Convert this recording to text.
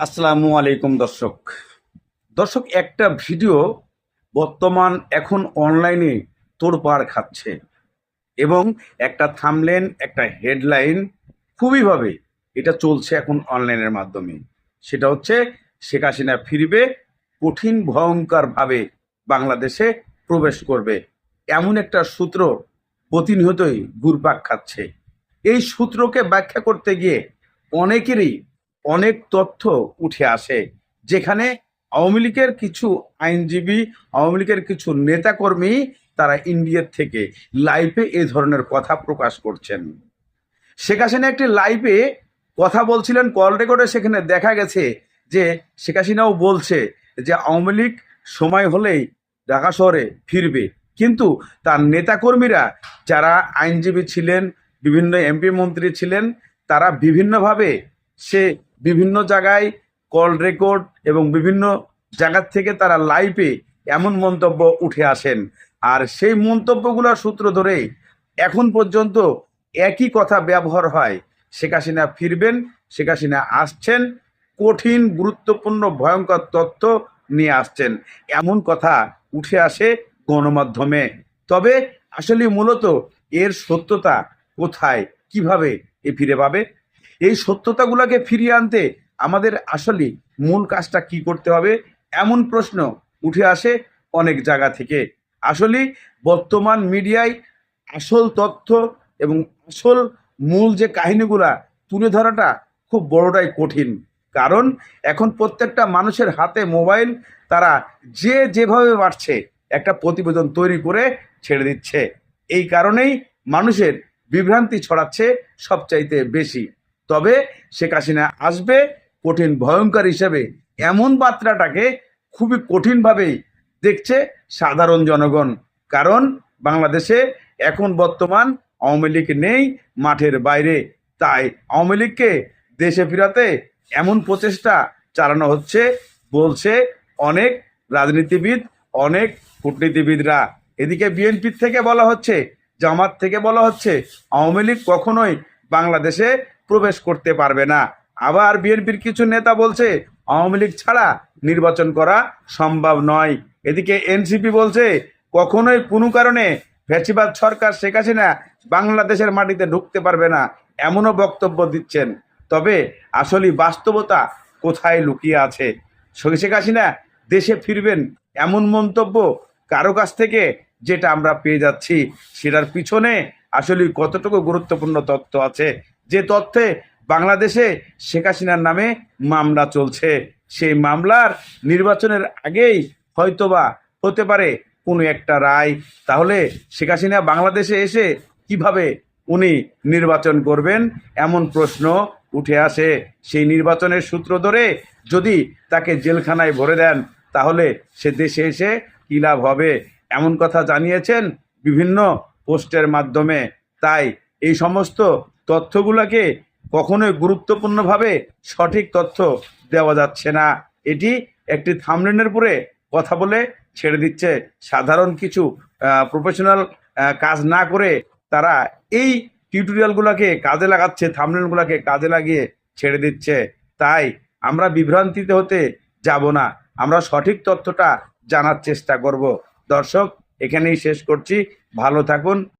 আসসালামু আলাইকুম, দর্শক। দর্শক, একটা ভিডিও বর্তমান এখন অনলাইনে তোড়পাড় খাচ্ছে এবং একটা থামলেন, একটা হেডলাইন খুবইভাবে এটা চলছে এখন অনলাইনের মাধ্যমে। সেটা হচ্ছে, শেখ হাসিনা ফিরবে, কঠিন, ভয়ঙ্করভাবে বাংলাদেশে প্রবেশ করবে। এমন একটা সূত্র প্রতিনিয়তই ঘুরপাক খাচ্ছে। এই সূত্রকে ব্যাখ্যা করতে গিয়ে অনেকেরই অনেক তথ্য উঠে আসে, যেখানে আওয়ামী লীগের কিছু আইনজীবী, আওয়ামী লীগের কিছু নেতাকর্মী তারা ইন্ডিয়ার থেকে লাইভে এ ধরনের কথা প্রকাশ করছেন। শেখ হাসিনা একটি লাইভে কথা বলছিলেন কল রেকর্ডে সেখানে দেখা গেছে যে শেখ হাসিনাও বলছে যে আওয়ামী লীগ সময় হলেই ঢাকা শহরে ফিরবে। কিন্তু তার নেতাকর্মীরা যারা আইনজীবী ছিলেন, বিভিন্ন এমপি মন্ত্রী ছিলেন, তারা বিভিন্নভাবে সে বিভিন্ন জায়গায় কল রেকর্ড এবং বিভিন্ন জায়গার থেকে তারা লাইভে এমন মন্তব্য উঠে আসেন। আর সেই মন্তব্যগুলোর সূত্র ধরে এখন পর্যন্ত একই কথা ব্যবহার হয়। শেখ হাসিনা ফিরবেন, শেখ হাসিনা আসছেন, কঠিন, গুরুত্বপূর্ণ, ভয়ঙ্কর তথ্য নিয়ে আসছেন। এমন কথা উঠে আসে গণমাধ্যমে। তবে আসলে মূলত এর সত্যতা কোথায়, কীভাবে এ ফিরে পাবে? এই সত্যতাগুলোকে ফিরিয়ে আনতে আমাদের আসলে মূল কাজটা কি করতে হবে, এমন প্রশ্ন উঠে আসে অনেক জায়গা থেকে। আসলে বর্তমান মিডিয়ায় আসল তথ্য এবং আসল মূল যে কাহিনীগুলা তুলে ধরাটা খুব বড়টাই কঠিন। কারণ এখন প্রত্যেকটা মানুষের হাতে মোবাইল, তারা যে যেভাবে বাড়ছে একটা প্রতিবেদন তৈরি করে ছেড়ে দিচ্ছে। এই কারণেই মানুষের বিভ্রান্তি ছড়াচ্ছে সবচাইতে বেশি। তবে শেখ হাসিনা আসবে কঠিন, ভয়ঙ্কর হিসেবে এমন বার্তাটাকে খুবই কঠিনভাবেই দেখছে সাধারণ জনগণ। কারণ বাংলাদেশে এখন বর্তমান আওয়ামী লীগ নেই মাঠের বাইরে। তাই আওয়ামী লীগকে দেশে ফিরাতে এমন প্রচেষ্টা চালানো হচ্ছে, বলছে অনেক রাজনীতিবিদ, অনেক কূটনীতিবিদরা। এদিকে বিএনপির থেকে বলা হচ্ছে, জামাত থেকে বলা হচ্ছে, আওয়ামী লীগ কখনোই বাংলাদেশে প্রবেশ করতে পারবে না। আবার বিএনপির কিছু নেতা বলছে, আওয়ামী লীগ ছাড়া নির্বাচন করা সম্ভব নয়। এদিকে এনসিপি বলছে, কখনোই কোনো কারণে ফ্যাসিবাদ সরকার শেখ হাসিনা বাংলাদেশের মাটিতে ঢুকতে পারবে না, এমনও বক্তব্য দিচ্ছেন। তবে আসলে বাস্তবতা কোথায় লুকিয়ে আছে? শেখ হাসিনা দেশে ফিরবেন এমন মন্তব্য কারও কাছ থেকে যেটা আমরা পেয়ে যাচ্ছি, সেটার পিছনে আসলে কতটুকু গুরুত্বপূর্ণ তথ্য আছে যে তথ্যে বাংলাদেশে শেখ হাসিনার নামে মামলা চলছে, সেই মামলার নির্বাচনের আগেই হয়তোবা হতে পারে কোনো একটা রায়। তাহলে শেখ হাসিনা বাংলাদেশে এসে কীভাবে উনি নির্বাচন করবেন, এমন প্রশ্ন উঠে আসে। সেই নির্বাচনের সূত্র ধরে যদি তাকে জেলখানায় ভরে দেন, তাহলে সে দেশে এসে কী লাভ হবে? এমন কথা জানিয়েছেন বিভিন্ন পোস্টের মাধ্যমে। তাই এই সমস্ত তথ্যগুলোকে কখনোই গুরুত্বপূর্ণভাবে সঠিক তথ্য দেওয়া যাচ্ছে না। এটি একটি থামলেনের উপরে কথা বলে ছেড়ে দিচ্ছে। সাধারণ কিছু প্রফেশনাল কাজ না করে তারা এই টিউটোরিয়ালগুলোকে কাজে লাগাচ্ছে, থামলেনগুলোকে কাজে লাগিয়ে ছেড়ে দিচ্ছে। তাই আমরা বিভ্রান্তিতে হতে যাব না। আমরা সঠিক তথ্যটা জানার চেষ্টা করব। দর্শক, এখানেই শেষ করছি। ভালো থাকুন।